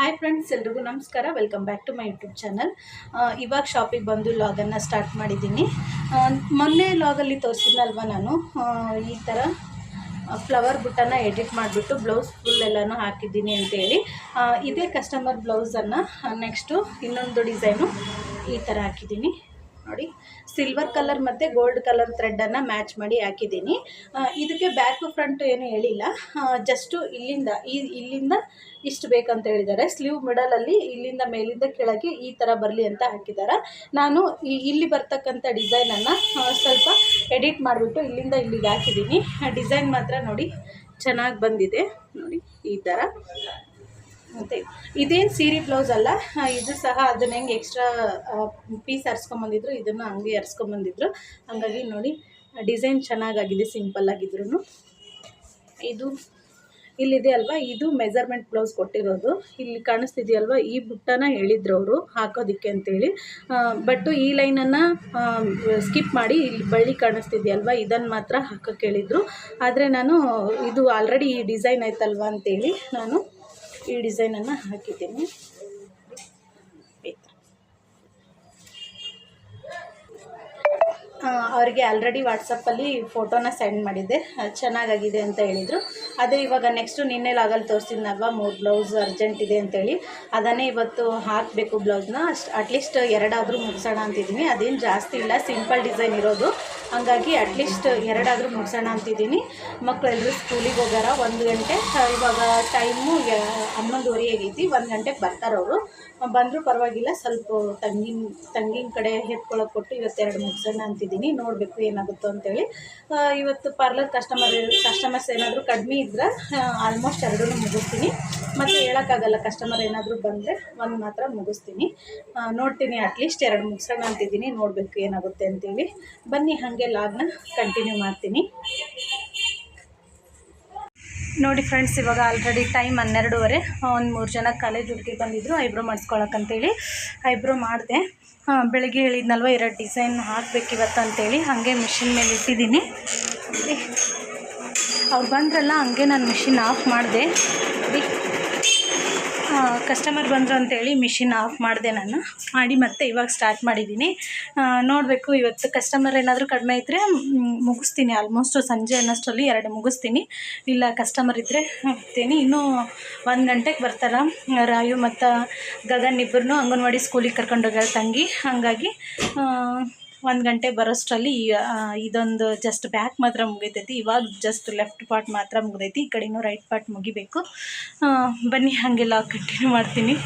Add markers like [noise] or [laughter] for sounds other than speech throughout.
Hi friends ಎಲ್ರಿಗೂ ನಮಸ್ಕಾರ. Welcome back to my YouTube channel ಇವಾಗ ಶಾಪಿಗೆ ಬಂದು ಲಾಗನ್ನು ಸ್ಟಾರ್ಟ್ ಮಾಡಿದ್ದೀನಿ. ಮೊನ್ನೆ ಲಾಗಲ್ಲಿ ತೋರಿಸಿದ್ನಲ್ವ ನಾನು? ಈ ಥರ ಫ್ಲವರ್ ಬುಟ್ಟನ್ನು ಎಡಿಟ್ ಮಾಡಿಬಿಟ್ಟು ಬ್ಲೌಸ್ ಫುಲ್ ಎಲ್ಲನೂ ಹಾಕಿದ್ದೀನಿ ಅಂತೇಳಿ. ಇದೇ ಕಸ್ಟಮರ್ ಬ್ಲೌಸನ್ನು ನೆಕ್ಸ್ಟು ಇನ್ನೊಂದು ಡಿಸೈನು ಈ ಥರ ಹಾಕಿದ್ದೀನಿ. ನೋಡಿ. ಸಿಲ್ವರ್ ಕಲರ್ ಮತ್ತು ಗೋಲ್ಡ್ ಕಲರ್ ಥ್ರೆಡ್ಡನ್ನು ಮ್ಯಾಚ್ ಮಾಡಿ ಹಾಕಿದ್ದೀನಿ. ಇದಕ್ಕೆ ಬ್ಯಾಕು ಫ್ರಂಟು ಏನು ಹೇಳಿಲ್ಲ. ಜಸ್ಟು ಇಲ್ಲಿಂದ, ಈ, ಇಲ್ಲಿಂದ ಇಷ್ಟು ಬೇಕಂತ ಹೇಳಿದ್ದಾರೆ. ಸ್ಲೀವ್ ಮಿಡಲಲ್ಲಿ ಇಲ್ಲಿಂದ ಮೇಲಿಂದ ಕೆಳಗೆ ಈ ಥರ ಬರಲಿ ಅಂತ ಹಾಕಿದ್ದಾರೆ. ನಾನು ಇಲ್ಲಿ ಬರ್ತಕ್ಕಂಥ ಡಿಸೈನನ್ನು ಸ್ವಲ್ಪ ಎಡಿಟ್ ಮಾಡಿಬಿಟ್ಟು ಇಲ್ಲಿಂದ ಇಲ್ಲಿಗೆ ಹಾಕಿದ್ದೀನಿ. ಡಿಸೈನ್ ಮಾತ್ರ ನೋಡಿ, ಚೆನ್ನಾಗಿ ಬಂದಿದೆ. ನೋಡಿ, ಈ ಥರ ಮತ್ತು ಇದೇನು ಸೀರೆ ಬ್ಲೌಸ್ ಅಲ್ಲ ಇದು ಸಹ ಅದನ್ನ ಹೆಂಗೆ ಎಕ್ಸ್ಟ್ರಾ ಪೀಸ್ ಹರ್ಸ್ಕೊಂಬಂದಿದ್ರು ಇದನ್ನು ಹಂಗೆ ಹರ್ಸ್ಕೊಂಬಂದಿದ್ರು ಹಂಗಾಗಿ ನೋಡಿ ಡಿಸೈನ್ ಚೆನ್ನಾಗಾಗಿದೆ ಸಿಂಪಲ್ ಆಗಿದ್ರು ಇದು ಇಲ್ಲಿದೆ ಅಲ್ವಾ, ಇದು ಮೆಜರ್ಮೆಂಟ್ ಬ್ಲೌಸ್ ಕೊಟ್ಟಿರೋದು. ಇಲ್ಲಿ ಕಾಣಿಸ್ತಿದೆಯಲ್ವ, ಈ ಬುಟ್ಟನ ಹೇಳಿದ್ರು ಅವರು, ಹಾಕೋದಿಕ್ಕೆ ಅಂತೇಳಿ. ಬಟ್ಟು ಈ ಲೈನನ್ನು ಸ್ಕಿಪ್ ಮಾಡಿ, ಇಲ್ಲಿ ಬಳ್ಳಿ ಕಾಣಿಸ್ತಿದೆಯಲ್ವ ಇದನ್ನು ಮಾತ್ರ ಹಾಕೋಕ್ಕೆ ಹೇಳಿದರು ಆದರೆ ನಾನು, ಇದು ಆಲ್ರೆಡಿ ಈ ಡಿಸೈನ್ ಆಯ್ತಲ್ವಾ ಅಂತೇಳಿ ನಾನು ಈ ಡಿಸೈನನ್ನು ಹಾಕಿದ್ದೀನಿ ಈ ಥರ. ಆ, ಅವರಿಗೆ ಆಲ್ರೆಡಿ ವಾಟ್ಸಪ್ಪಲ್ಲಿ ಫೋಟೋನ ಸೆಂಡ್ ಮಾಡಿದ್ದೆ. ಚೆನ್ನಾಗಾಗಿದೆ ಅಂತ ಹೇಳಿದರು. ಅದೇ ಇವಾಗ ನೆಕ್ಸ್ಟು ನಿನ್ನೆ ಲಾಗಲ್ಲಿ ತೋರಿಸಿದ್ನಲ್ವ, ಮೂರು ಬ್ಲೌಸ್ ಅರ್ಜೆಂಟ್ ಇದೆ ಅಂತೇಳಿ ಅದನ್ನೇ ಇವತ್ತು ಹಾಕಬೇಕು ಬ್ಲೌಸ್ನ ಅಷ್ಟು ಅಟ್ಲೀಸ್ಟ್ ಎರಡಾದರೂ ಮುಗಿಸೋಣ ಅಂತಿದ್ದೀನಿ ಅದೇನು ಜಾಸ್ತಿ ಇಲ್ಲ ಸಿಂಪಲ್ ಡಿಸೈನ್ ಇರೋದು. ಹಂಗಾಗಿ ಅಟ್ಲೀಸ್ಟ್ ಎರಡಾದರೂ ಮುಗಿಸೋಣ ಅಂತಿದ್ದೀನಿ ಮಕ್ಕಳೆಲ್ಲರೂ ಸ್ಕೂಲಿಗೆ ಹೋಗಾರ ಒಂದು ಗಂಟೆ. ಇವಾಗ ಟೈಮು ಹನ್ನೊಂದುವರೆ ಆಗೈತಿ. ಒಂದು ಗಂಟೆಗೆ ಬರ್ತಾರವರು ಬಂದರೂ ಪರವಾಗಿಲ್ಲ, ಸ್ವಲ್ಪ ತಂಗಿನ ತಂಗಿನ ಕಡೆ ಹೆತ್ಕೊಳ್ಳೋಕೆ ಕೊಟ್ಟು ಇವತ್ತೆರಡು ಮುಗಿಸೋಣ ಅಂತಿದ್ದೀನಿ. ನೋಡಬೇಕು ಏನಾಗುತ್ತೋ ಅಂತೇಳಿ. ಇವತ್ತು ಪಾರ್ಲರ್ ಕಸ್ಟಮರ್, ಕಸ್ಟಮರ್ಸ್ ಏನಾದರೂ ಕಡಿಮೆ ಇದ್ದರೆ ಆಲ್ಮೋಸ್ಟ್ ಎರಡೂ ಮುಗಿಸ್ತೀನಿ. ಮತ್ತು ಹೇಳೋಕ್ಕಾಗಲ್ಲ, ಕಸ್ಟಮರ್ ಏನಾದರೂ ಬಂದರೆ ಒಂದು ಮಾತ್ರ ಮುಗಿಸ್ತೀನಿ. ನೋಡ್ತೀನಿ ಅಟ್ಲೀಸ್ಟ್ ಎರಡು ಮುಗಿಸೋಣ ಅಂತಿದ್ದೀನಿ. ನೋಡಬೇಕು ಏನಾಗುತ್ತೆ ಅಂತೇಳಿ. ಬನ್ನಿ, ಹಾಗೆ ಲಾಗ್ನ ಕಂಟಿನ್ಯೂ ಮಾಡ್ತೀನಿ. ನೋಡಿ ಫ್ರೆಂಡ್ಸ್ ಇವಾಗ ಆಲ್ರೆಡಿ ಟೈಮ್ ಹನ್ನೆರಡುವರೆ. ಒಂದು ಮೂರು ಜನ ಕಾಲೇಜ್ ಹುಡುಗಿ ಬಂದಿದ್ದರು ಐಬ್ರೋ ಮಾಡಿಸ್ಕೊಳಕ್ಕಂತೇಳಿ ಐಬ್ರೋ ಮಾಡಿದೆ. ಬೆಳಗ್ಗೆ ಹೇಳಿದ್ನಲ್ವ, ಎರಡು ಡಿಸೈನ್ ಹಾಕ್ಬೇಕು ಇವತ್ತು ಅಂತೇಳಿ. ಹಾಗೆ ಮಿಷಿನ್ ಮೇಲೆ ಇಟ್ಟಿದ್ದೀನಿ. ಅವ್ರು ಬಂದ್ರಲ್ಲ, ಹಂಗೆ ನಾನು ಮಿಷಿನ್ ಆಫ್ ಮಾಡಿದೆ. ಕಸ್ಟಮರ್ ಬಂದರು ಅಂತೇಳಿ ಮಿಷಿನ್ ಆಫ್ ಮಾಡಿದೆ ನಾನು. ಮಾಡಿ ಮತ್ತೆ ಇವಾಗ ಸ್ಟಾರ್ಟ್ ಮಾಡಿದ್ದೀನಿ ನೋಡಬೇಕು, ಇವತ್ತು ಕಸ್ಟಮರ್ ಏನಾದರೂ ಕಡಿಮೆ ಇದ್ದರೆ ಮುಗಿಸ್ತೀನಿ. ಆಲ್ಮೋಸ್ಟ್ ಸಂಜೆ ಅನ್ನೋಷ್ಟರಲ್ಲಿ ಎರಡು ಮುಗಿಸ್ತೀನಿ. ಇಲ್ಲ ಕಸ್ಟಮರ್ ಇದ್ದರೆ ಹೋಗ್ತೀನಿ ಇನ್ನೂ ಒಂದು ಗಂಟೆಗೆ ಬರ್ತಾರೆ. ರಾಯು ಮತ್ತು ಗಗನ್ ಇಬ್ಬರನ್ನೂ ಅಂಗನವಾಡಿ ಸ್ಕೂಲಿಗೆ ಕರ್ಕೊಂಡು ಹೋಗ್ಯಾಳ ತಂಗಿ. ಹಾಗಾಗಿ ಒಂದು ಗಂಟೆ ಬರೋಷ್ಟರಲ್ಲಿ ಇದೊಂದು ಜಸ್ಟ್ ಬ್ಯಾಕ್ ಮಾತ್ರ ಮುಗಿತೈತಿ. ಇವಾಗ ಜಸ್ಟ್ ಲೆಫ್ಟ್ ಪಾರ್ಟ್ ಮಾತ್ರ ಮುಗಿದೈತಿ. ಈ ಕಡೆಯೂ ರೈಟ್ ಪಾರ್ಟ್ ಮುಗಿಬೇಕು. ಬನ್ನಿ, ಹಾಗೆಲ್ಲ ಕಂಟಿನ್ಯೂ ಮಾಡ್ತೀನಿ.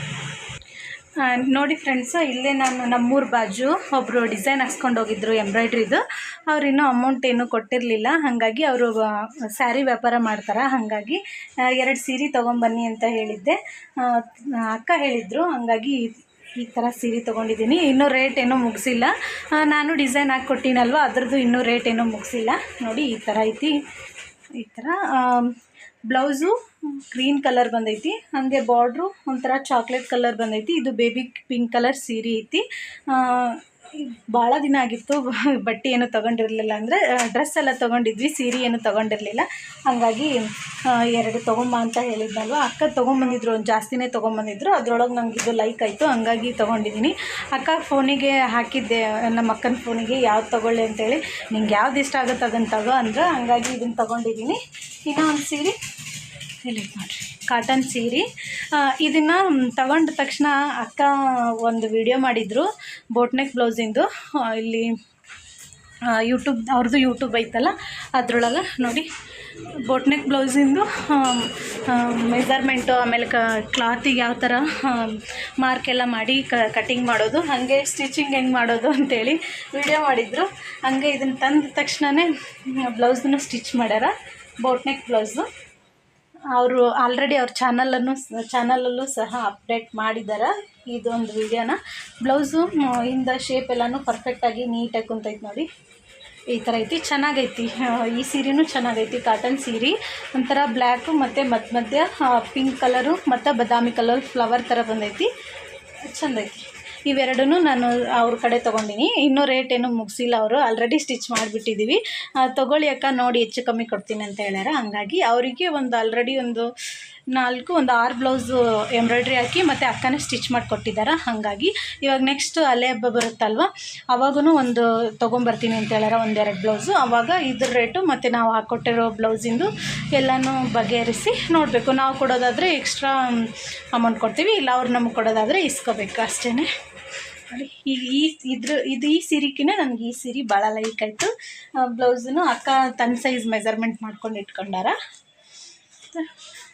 ನೋಡಿ ಫ್ರೆಂಡ್ಸು ಇಲ್ಲೇ ನಾನು ನಮ್ಮೂರ ಬಾಜು ಒಬ್ಬರು ಡಿಸೈನ್ ಹಾಕ್ಸ್ಕೊಂಡು ಹೋಗಿದ್ರು ಎಂಬ್ರಾಯ್ಡ್ರಿದು ಅವ್ರು ಇನ್ನೂ ಅಮೌಂಟ್ ಏನೂ ಕೊಟ್ಟಿರಲಿಲ್ಲ. ಹಾಗಾಗಿ ಅವರು ಸ್ಯಾರಿ ವ್ಯಾಪಾರ ಮಾಡ್ತಾರೆ. ಹಾಗಾಗಿ ಎರಡು ಸೀರೆ ತೊಗೊಂಬನ್ನಿ ಅಂತ ಹೇಳಿದ್ದೆ. ಅಕ್ಕ ಹೇಳಿದರು. ಹಾಗಾಗಿ ಈ ಥರ ಸೀರೆ ತೊಗೊಂಡಿದ್ದೀನಿ. ಇನ್ನೂ ರೇಟ್ ಏನೂ ಮುಗಿಸಿಲ್ಲ. ನಾನು ಡಿಸೈನ್ ಹಾಕಿ ಕೊಟ್ಟಿನಲ್ವ ಅದ್ರದ್ದು ಇನ್ನೂ ರೇಟ್ ಏನೂ ಮುಗಿಸಿಲ್ಲ. ನೋಡಿ, ಈ ಥರ ಐತಿ. ಈ ಥರ ಬ್ಲೌಸು ಗ್ರೀನ್ ಕಲರ್ ಬಂದೈತಿ. ಹಾಗೆ ಬಾರ್ಡ್ರು ಒಂಥರ ಚಾಕ್ಲೇಟ್ ಕಲರ್ ಬಂದೈತಿ. ಇದು ಬೇಬಿ ಪಿಂಕ್ ಕಲರ್ ಸೀರೆ ಐತಿ. ಭಾಳ ದಿನ ಆಗಿತ್ತು, ಬಟ್ಟೆ ಏನು ತೊಗೊಂಡಿರಲಿಲ್ಲ ಅಂದರೆ ಡ್ರೆಸ್ ಎಲ್ಲ ತೊಗೊಂಡಿದ್ವಿ, ಸೀರೆ ಏನು ತೊಗೊಂಡಿರಲಿಲ್ಲ. ಹಾಗಾಗಿ ಎರಡು ತೊಗೊಂಬ ಅಂತ ಹೇಳಿದ್ನಲ್ವ? ಅಕ್ಕ ತೊಗೊಂಬಂದಿದ್ರು, ಒಂದು ಜಾಸ್ತಿನೇ ತೊಗೊಂಬಂದಿದ್ರು. ಅದ್ರೊಳಗೆ ನಂಗೆ ಇದು ಲೈಕ್ ಆಯಿತು, ಹಂಗಾಗಿ ತೊಗೊಂಡಿದ್ದೀನಿ. ಅಕ್ಕ ಫೋನಿಗೆ ಹಾಕಿದ್ದೆ, ನಮ್ಮ ಅಕ್ಕನ ಫೋನಿಗೆ ಯಾವ್ದು ತೊಗೊಳ್ಳಿ ಅಂತೇಳಿ ನಿಂಗೆ ಯಾವ್ದು ಇಷ್ಟ ಆಗುತ್ತೆ ಅದನ್ನು ತಗೋ ಅಂದ್ರೆ, ಹಂಗಾಗಿ ಇದನ್ನು ತೊಗೊಂಡಿದ್ದೀನಿ. ಇನ್ನೂ ಒಂದು ಸೀರೆ. ಇಲ್ಲಿ ಮಾಡಿರಿ. ಕಾಟನ್ ಸೀರೆ. ಇದನ್ನು ತಗೊಂಡ ತಕ್ಷಣ ಅಕ್ಕ ಒಂದು ವಿಡಿಯೋ ಮಾಡಿದರು ಬೋಟ್ನೆಕ್ ಬ್ಲೌಸಿಂದು ಇಲ್ಲಿ ಯೂಟ್ಯೂಬ್ ಅವ್ರದ್ದು ಯೂಟ್ಯೂಬ್ ಐತಲ್ಲ, ಅದರೊಳಗೆ ನೋಡಿ. ಬೋಟ್ನೆಕ್ ಬ್ಲೌಸಿಂದು ಮೆಜರ್ಮೆಂಟು ಆಮೇಲೆ ಕ ಕ್ಲಾತಿಗೆ ಯಾವ ಥರ ಮಾರ್ಕ್ ಎಲ್ಲ ಮಾಡಿ ಕಟಿಂಗ್ ಮಾಡೋದು, ಹಾಗೆ ಸ್ಟಿಚಿಂಗ್ ಹೆಂಗೆ ಮಾಡೋದು ಅಂತೇಳಿ ವಿಡಿಯೋ ಮಾಡಿದರು. ಹಾಗೆ ಇದನ್ನು ತಂದ ತಕ್ಷಣವೇ ಬ್ಲೌಸನ್ನು ಸ್ಟಿಚ್ ಮಾಡ್ಯಾರ ಬೋಟ್ನೆಕ್ ಬ್ಲೌಸು ಅವರು ಆಲ್ರೆಡಿ ಅವ್ರ ಚಾನಲನ್ನು ಚಾನಲಲ್ಲೂ ಸಹ ಅಪ್ಡೇಟ್ ಮಾಡಿದ್ದಾರೆ ಇದೊಂದು ವಿಡಿಯೋನ ಬ್ಲೌಸು ಇಂದ ಶೇಪ್ ಎಲ್ಲನೂ ಪರ್ಫೆಕ್ಟಾಗಿ ನೀಟಾಗಿ ಕುಂತೈತೆ ನೋಡಿ. ಈ ಥರ ಐತಿ. ಚೆನ್ನಾಗೈತಿ. ಈ ಸೀರೆನೂ ಚೆನ್ನಾಗೈತಿ. ಕಾಟನ್ ಸೀರೆ. ಒಂಥರ ಬ್ಲ್ಯಾಕು ಮತ್ತು ಮಧ್ಯ ಮಧ್ಯ ಪಿಂಕ್ ಕಲರು ಮತ್ತು ಬದಾಮಿ ಕಲರ್ ಫ್ಲವರ್ ಥರ ಬಂದೈತಿ. ಚೆಂದೈತಿ. ಇವೆರಡೂ ನಾನು ಅವ್ರ ಕಡೆ ತೊಗೊಂಡಿನಿ. ಇನ್ನೂ ರೇಟ್ ಏನು ಮುಗಿಸಿಲ್ಲ ಅವರು. ಆಲ್ರೆಡಿ ಸ್ಟಿಚ್ ಮಾಡಿಬಿಟ್ಟಿದ್ದೀವಿ ತೊಗೊಳ್ಳಿ ಅಕ್ಕ, ನೋಡಿ ಹೆಚ್ಚು ಕಮ್ಮಿ ಕೊಡ್ತೀನಿ ಅಂತ ಹೇಳ್ಯಾರ. ಹಂಗಾಗಿ ಅವರಿಗೆ ಒಂದು ಆಲ್ರೆಡಿ ಒಂದು ನಾಲ್ಕು, ಒಂದು ಆರು ಬ್ಲೌಸು ಎಂಬ್ರಾಯ್ಡ್ರಿ ಹಾಕಿ ಮತ್ತು ಅಕ್ಕನೇ ಸ್ಟಿಚ್ ಮಾಡಿಕೊಟ್ಟಿದ್ದಾರೆ ಹಾಗಾಗಿ ಇವಾಗ ನೆಕ್ಸ್ಟ್ ಅಲೆ ಹಬ್ಬ ಬರುತ್ತಲ್ವ ಅವಾಗೂ ಒಂದು ತೊಗೊಂಬರ್ತೀನಿ ಅಂತ ಹೇಳ್ಯಾರ, ಒಂದೆರಡು ಬ್ಲೌಸು ಆವಾಗ ಇದ್ರ ರೇಟು ಮತ್ತು ನಾವು ಹಾಕ್ಕೊಟ್ಟಿರೋ ಬ್ಲೌಸಿಂದು ಎಲ್ಲನೂ ಬಗೆಹರಿಸಿ ನೋಡಬೇಕು. ನಾವು ಕೊಡೋದಾದರೆ ಎಕ್ಸ್ಟ್ರಾ ಅಮೌಂಟ್ ಕೊಡ್ತೀವಿ, ಇಲ್ಲ ಅವ್ರು ನಮ್ಗೆ ಕೊಡೋದಾದರೆ ಇಸ್ಕೋಬೇಕು ಅಷ್ಟೇ ಈ ಇದ್ರ ಇದು ಈ ಸೀರೆಕಿನ ನನಗೆ ಈ ಸೀರೆ ಭಾಳ ಲೈಕ್ ಆಯಿತು. ಬ್ಲೌಸನ್ನು ಅಕ್ಕ ತನ್ನ ಸೈಜ್ ಮೆಜರ್ಮೆಂಟ್ ಮಾಡ್ಕೊಂಡು ಇಟ್ಕೊಂಡಾರ.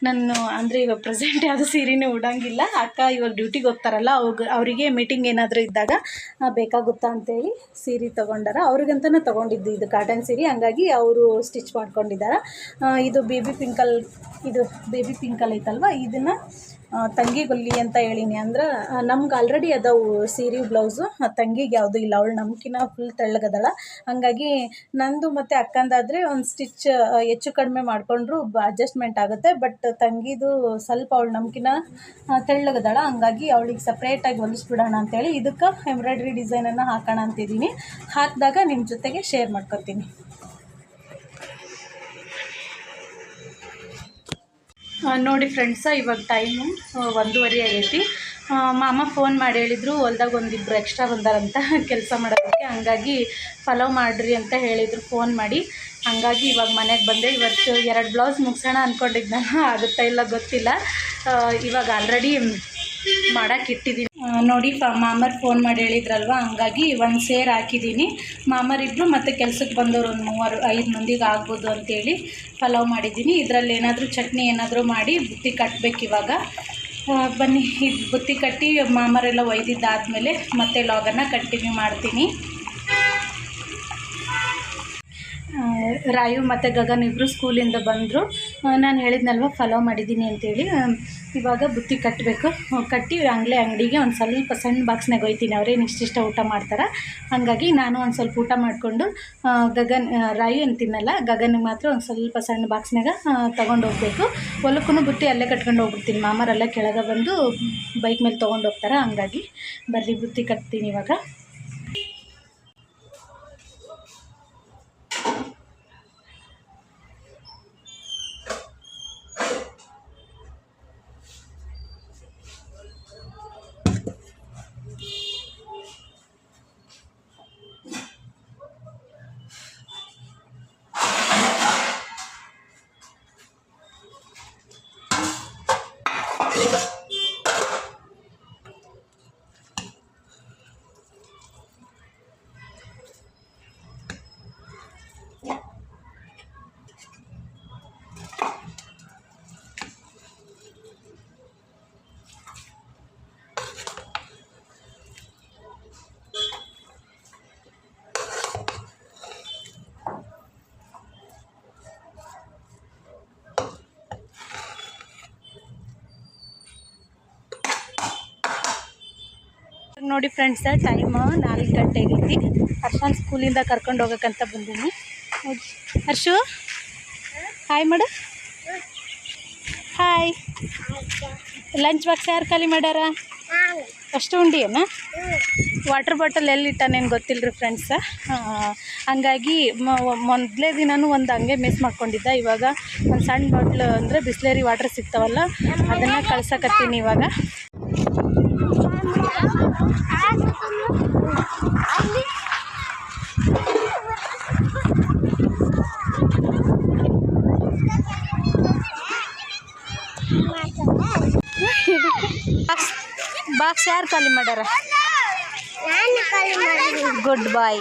ನಾನು ಅಂದರೆ ಇವಾಗ ಪ್ರೆಸೆಂಟ್ ಯಾವುದು ಸೀರೆನೇ ಉಡಂಗಿಲ್ಲ. ಅಕ್ಕ ಇವಾಗ ಡ್ಯೂಟಿಗೆ ಹೋಗ್ತಾರಲ್ಲ, ಅವ್ಗ ಅವರಿಗೆ ಮೀಟಿಂಗ್ ಏನಾದರೂ ಇದ್ದಾಗ ಬೇಕಾಗುತ್ತಾ ಅಂತೇಳಿ ಸೀರೆ ತೊಗೊಂಡಾರ. ಅವ್ರಿಗಂತಲೇ ತೊಗೊಂಡಿದ್ದು ಇದು ಕಾಟನ್ ಸೀರೆ. ಹಂಗಾಗಿ ಅವರು ಸ್ಟಿಚ್ ಮಾಡ್ಕೊಂಡಿದ್ದಾರೆ. ಇದು ಬೇಬಿ ಪಿಂಕಲ್ ಇದು ಬೇಬಿ ಪಿಂಕಲ್ ಐತಲ್ವ, ಇದನ್ನು ತಂಗಿ ಗೊಲ್ಲಿ ಅಂತ ಹೇಳಿನಿ ಅಂದ್ರೆ ನಮ್ಗೆ ಆಲ್ರೆಡಿ ಅದಾವು ಸೀರೆ, ಬ್ಲೌಸು. ತಂಗಿಗೆ ಯಾವುದೂ ಇಲ್ಲ, ಅವಳು ನಮ್ಕಿನ ಫುಲ್ ತೆಳ್ಳಗದಳ. ಹಾಗಾಗಿ ನಂದು ಮತ್ತು ಅಕ್ಕಂದಾದರೆ ಒಂದು ಸ್ಟಿಚ್ ಹೆಚ್ಚು ಕಡಿಮೆ ಮಾಡಿಕೊಂಡ್ರು ಅಡ್ಜಸ್ಟ್ಮೆಂಟ್ ಆಗುತ್ತೆ. ಬಟ್ ತಂಗಿದು ಸ್ವಲ್ಪ ಅವಳು ನಮ್ಕಿನ ತೆಳ್ಳಗದಳ. ಹಂಗಾಗಿ ಅವಳಿಗೆ ಸಪ್ರೇಟಾಗಿ ಹೊಲಿಸ್ಬಿಡೋಣ ಅಂತೇಳಿ ಇದಕ್ಕೆ ಎಂಬ್ರಾಯ್ಡ್ರಿ ಡಿಸೈನನ್ನು ಹಾಕೋಣ ಅಂತಿದ್ದೀನಿ ಹಾಕಿದಾಗ ನಿಮ್ಮ ಜೊತೆಗೆ ಶೇರ್ ಮಾಡ್ಕೊತೀನಿ. ನೋಡಿ ಫ್ರೆಂಡ್ಸ ಇವಾಗ ಟೈಮು ಒಂದೂವರೆ ಆಗೈತಿ. ಮಾಮ ಫೋನ್ ಮಾಡಿ ಹೇಳಿದರು ಹೊಲ್ದಾಗ ಒಂದಿಬ್ಬರು ಎಕ್ಸ್ಟ್ರಾ ಬಂದಾರಂತ [laughs] ಕೆಲಸ ಮಾಡೋದಕ್ಕೆ. ಹಂಗಾಗಿ ಪಲಾವ್ ಮಾಡಿರಿ ಅಂತ ಹೇಳಿದರು ಫೋನ್ ಮಾಡಿ. ಹಂಗಾಗಿ ಇವಾಗ ಮನೆಗೆ ಬಂದೆ. ಇವತ್ತು ಎರಡು ಬ್ಲೌಸ್ ಮುಗಿಸೋಣ ಅಂದ್ಕೊಂಡಿದ್ದಾನ ಆಗುತ್ತಾ ಇಲ್ಲ ಗೊತ್ತಿಲ್ಲ. ಇವಾಗ ಆಲ್ರೆಡಿ ಮಾಡಕ್ಕೆ ಇಟ್ಟಿದ್ದೀನಿ. ಆ, ನೋಡಿ, ಫ ಮಾಮರ್ ಫೋನ್ ಮಾಡಿ ಹೇಳಿದ್ರಲ್ವ? ಹಂಗಾಗಿ ಒಂದು ಸೇರ್ ಹಾಕಿದ್ದೀನಿ ಮಾಮರಿಬ್ಬರು ಮತ್ತು ಕೆಲ್ಸಕ್ಕೆ ಬಂದವರು ಒಂದು ಮೂವರು, ಐದು ಮಂದಿಗೆ ಆಗ್ಬೋದು ಅಂತೇಳಿ ಪಲಾವ್ ಮಾಡಿದ್ದೀನಿ ಇದರಲ್ಲಿ ಏನಾದರೂ ಚಟ್ನಿ ಏನಾದರೂ ಮಾಡಿ ಬುತ್ತಿ ಕಟ್ಟಬೇಕು ಇವಾಗ. ಬನ್ನಿ, ಇದು ಬುತ್ತಿ ಕಟ್ಟಿ ಮಾಮರೆಲ್ಲ ಒಯ್ದಿದ್ದಾದಮೇಲೆ ಮತ್ತೆ ಲಾಗನ್ನು ಕಂಟಿನ್ಯೂ ಮಾಡ್ತೀನಿ. ರಾಯು ಮತ್ತು ಗಗನ್ ಇಬ್ಬರು ಸ್ಕೂಲಿಂದ ಬಂದರು. ನಾನು ಹೇಳಿದ್ನಲ್ವ ಫಾಲೋ ಮಾಡಿದ್ದೀನಿ ಅಂತೇಳಿ. ಇವಾಗ ಬುತ್ತಿ ಕಟ್ಟಬೇಕು ಕಟ್ಟಿ ಅಂಗ್ಲೆ ಅಂಗಡಿಗೆ ಒಂದು ಸ್ವಲ್ಪ ಸಣ್ಣ ಬಾಕ್ಸ್ನಾಗ ಒಯ್ತೀನಿ ಅವ್ರೇನು ಇಷ್ಟಿಷ್ಟ ಊಟ ಮಾಡ್ತಾರೆ? ಹಾಗಾಗಿ ನಾನು ಒಂದು ಸ್ವಲ್ಪ ಊಟ ಮಾಡಿಕೊಂಡು ಗಗನ್ ರಾಯು ಏನು ತಿನ್ನಲ್ಲ ಗಗನಿಗೆ ಮಾತ್ರ ಒಂದು ಸ್ವಲ್ಪ ಸಣ್ಣ ಬಾಕ್ಸ್ನಾಗ ತೊಗೊಂಡು ಹೋಗಬೇಕು. ಹೊಲಕ್ಕೂ ಬುತ್ತಿ ಅಲ್ಲೇ ಕಟ್ಕೊಂಡು ಹೋಗ್ಬಿಡ್ತೀನಿ. ಮಾಮರೆಲ್ಲ ಕೆಳಗೆ ಬಂದು ಬೈಕ್ ಮೇಲೆ ತೊಗೊಂಡು ಹೋಗ್ತಾರೆ, ಹಂಗಾಗಿ ಬರ್ರಿ ಬುತ್ತಿ ಕಟ್ತೀನಿ ಇವಾಗ. ನೋಡಿ ಫ್ರೆಂಡ್ಸ ಟೈಮ್ ನಾಲ್ಕು ಗಂಟೆ ಆಗೈತಿ. ಹರ್ಷನ್ ಸ್ಕೂಲಿಂದ ಕರ್ಕೊಂಡು ಹೋಗೋಕ್ಕಂತ ಬಂದೀನಿ. ಹರ್ಷು? ಹಾಯ್ ಮಾಡು. ಹಾಯ್ ಲಂಚ್ ಬಾಕ್ಸ್ ಯಾರು ಖಾಲಿ ಮಾಡ್ಯಾರ? ಅಷ್ಟು ಉಂಡಿ ಏನ? ವಾಟರ್ ಬಾಟಲ್ ಎಲ್ಲಿ ಇಟ್ಟಾನೇನು ಗೊತ್ತಿಲ್ಲ ರೀ ಫ್ರೆಂಡ್ಸ ಹಂಗಾಗಿ ಮೊದಲೇ ದಿನವೂ ಒಂದು ಹಂಗೆ ಮಿಸ್ ಮಾಡ್ಕೊಂಡಿದ್ದ. ಇವಾಗ ಒಂದು ಸಣ್ಣ ಬಾಟ್ಲ್ ಅಂದರೆ ಬಿಸ್ಲೇರಿ ವಾಟರ್ ಸಿಗ್ತಾವಲ್ಲ, ಅದನ್ನು ಕಳ್ಸಕತ್ತೀನಿ ಇವಾಗ. ಬಾಕ್ಸ್ ಬಾಕ್ಸ್ ಯಾರು ಖಾಲಿ ಮಾಡ್ಯಾರ ಗುಡ್ ಬಾಯ್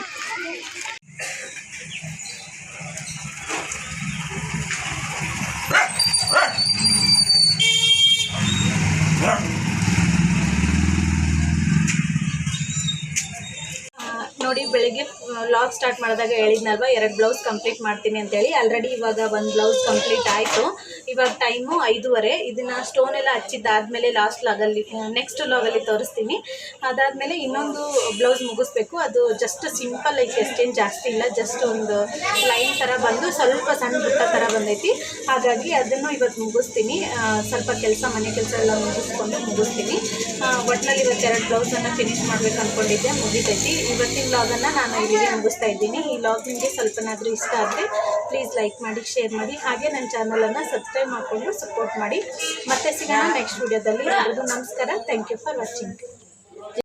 ನೋಡಿ ಬೆಳಿಗ್ಗೆ ಲಾಗ್ ಸ್ಟಾರ್ಟ್ ಮಾಡಿದಾಗ ಹೇಳಿದ್ನಲ್ವ, ಎರಡು ಬ್ಲೌಸ್ ಕಂಪ್ಲೀಟ್ ಮಾಡ್ತೀನಿ ಅಂತೇಳಿ. ಆಲ್ರೆಡಿ ಇವಾಗ ಒಂದು ಬ್ಲೌಸ್ ಕಂಪ್ಲೀಟ್ ಆಯಿತು. ಇವಾಗ ಟೈಮು ಐದೂವರೆ. ಇದನ್ನು ಸ್ಟೋನ್ ಎಲ್ಲ ಹಚ್ಚಿದ್ದಾದಮೇಲೆ ಲಾಸ್ಟ್ ಲಾಗಲ್ಲಿ ನೆಕ್ಸ್ಟ್ ಲಾಗಲ್ಲಿ ತೋರಿಸ್ತೀನಿ. ಅದಾದಮೇಲೆ ಇನ್ನೊಂದು ಬ್ಲೌಸ್ ಮುಗಿಸ್ಬೇಕು. ಅದು ಜಸ್ಟ್ ಸಿಂಪಲ್ ಐತಿ ಅಷ್ಟೇನು ಜಾಸ್ತಿ ಇಲ್ಲ ಜಸ್ಟ್ ಒಂದು ಲೈನ್ ಥರ ಬಂದು ಸ್ವಲ್ಪ ಸಣ್ಣ ಬುಟ್ಟ ಥರ ಬಂದೈತಿ. ಹಾಗಾಗಿ ಅದನ್ನು ಇವತ್ತು ಮುಗಿಸ್ತೀನಿ. ಸ್ವಲ್ಪ ಕೆಲಸ, ಮನೆ ಕೆಲಸ ಎಲ್ಲ ಮುಗಿಸ್ಕೊಂಡು ಮುಗಿಸ್ತೀನಿ. ಒಟ್ಟಿನಲ್ಲಿ ಇವತ್ತು ಎರಡು ಬ್ಲೌಸನ್ನು ಫಿನಿಶ್ ಮಾಡ್ಬೇಕು ಅಂದ್ಕೊಂಡಿದ್ದೆ ಮುಗಿತೈತಿ. ಇವತ್ತಿನ ಬ್ಲಾಗನ್ನು ನಾನು ಇಲ್ಲಿಗೆ ಮುಗಿಸ್ತಾ ಇದ್ದೀನಿ. ಈ ಲಾಗ್ ನಿಮಗೆ ಸ್ವಲ್ಪನಾದರೂ ಇಷ್ಟ ಆದರೆ ಪ್ಲೀಸ್ ಲೈಕ್ ಮಾಡಿ ಶೇರ್ ಮಾಡಿ. ಹಾಗೆ ನನ್ನ ಚಾನಲನ್ನು ಸಬ್ಸ್ಕ್ರೈಬ್ ಮಾಡಿಕೊಂಡು ಸಪೋರ್ಟ್ ಮಾಡಿ. ಮತ್ತೆ ಸಿಗೋಣ ನೆಕ್ಸ್ಟ್ ವಿಡಿಯೋದಲ್ಲಿ ಎಲ್ಲರಿಗೂ ನಮಸ್ಕಾರ. Thank you for watching